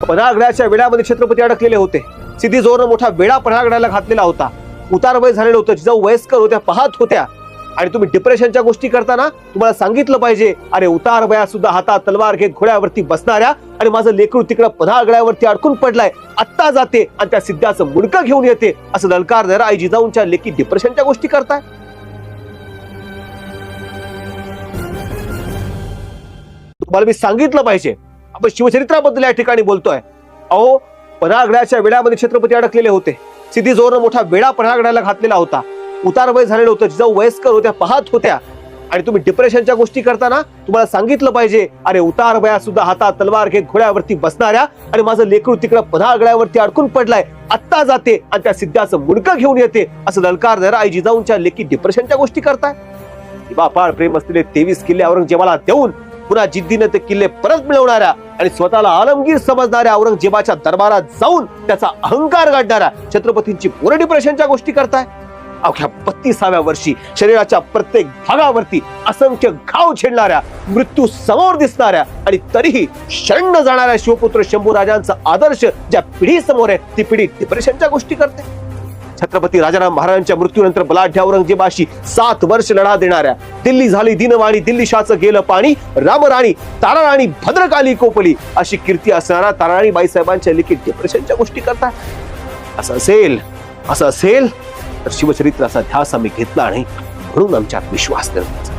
पन्हाळगडाच्या वेळामध्ये छत्रपती अडकलेले होते. सिद्धी जोर मोठा वेळा पन्हाळगडाला घातलेला होता. उतार वय झालेलं होतं. जिजाऊ वयस्कर होत्या पाहत होत्या. आणि तुम्ही डिप्रेशनच्या गोष्टी करताना तुम्हाला सांगितलं पाहिजे. अरे उतार वयात सुद्धा हातात तलवार घेत घोड्यावरती बसणाऱ्या आणि माझं लेकरू तिकडं पन्हाळगडावरती अडकून पडलाय. आत्ता जाते आणि त्या सिद्धाचं मुडकं घेऊन येते. असं ललकार जरा आई जिजाऊंच्या लेखी डिप्रेशनच्या गोष्टी करताय. तुम्हाला मी सांगितलं पाहिजे. आपण शिवचरित्राबद्दल या ठिकाणी बोलतोय. अहो पन्हाळगडाच्या वेळामध्ये छत्रपती अडकलेले होते. सिद्धी जोरनं मोठा वेळा पन्हाळगडाला घातलेला होता. उतार वय झालेलं होतं. जिजाऊ वयस्कर होत्या पाहत होत्या. आणि तुम्ही डिप्रेशनच्या गोष्टी करताना तुम्हाला सांगितलं पाहिजे अरे उतार वया सुद्धा हातात तलवार घेत घोड्यावरती बसणाऱ्या आणि माझं लेकरू तिकडं पन्हाळगडावरती अडकून पडलाय. आत्ता जाते आणि त्या सिद्धाचं मुडकं घेऊन येते. असं ललकार जरा आई जिजाऊंच्या लेखी डिप्रेशनच्या गोष्टी करताय. बापाळ प्रेम असलेले तेवीस किल्ले औरंगजेबाला देऊन पुन्हा जिद्दीने ते किल्ले परत मिळवणाऱ्या आणि स्वतःला आलमगीर समजणाऱ्या औरंगजेबाच्या दरबारात जाऊन त्याचा अहंकार गाडणाऱ्या छत्रपतींची पुरे डिप्रेशनच्या गोष्टी करताय? अवघ्या बत्तीसाव्या वर्षी शरीराच्या प्रत्येक भागावरती असंख्य घाव छेडणाऱ्या मृत्यू समोर दिसणाऱ्या आणि तरीही शरण जाणाऱ्या शिवपुत्र शंभूराजांचा आदर्श ज्या पिढी समोर आहे ती पिढी डिप्रेशनच्या गोष्टी करते. छत्रपती राजाराम महाराजांच्या मृत्यूनंतर बलाढ्य औरंगजेबाशी सात वर्ष लढा देणाऱ्या दिल्ली झाली दिनवाणी दिल्ली शाचं गेलं पाणी रामराणी ताराराणी भद्रकाली कोपली अशी कीर्ती असणारा ताराराणी बाईसाहेबांच्या लिखित डिप्रेशनच्या गोष्टी करतात. असं असेल असं असेल तर शिवचरित्राचा ध्यास आम्ही घेतला नाही म्हणून आमच्यात विश्वास निर्माण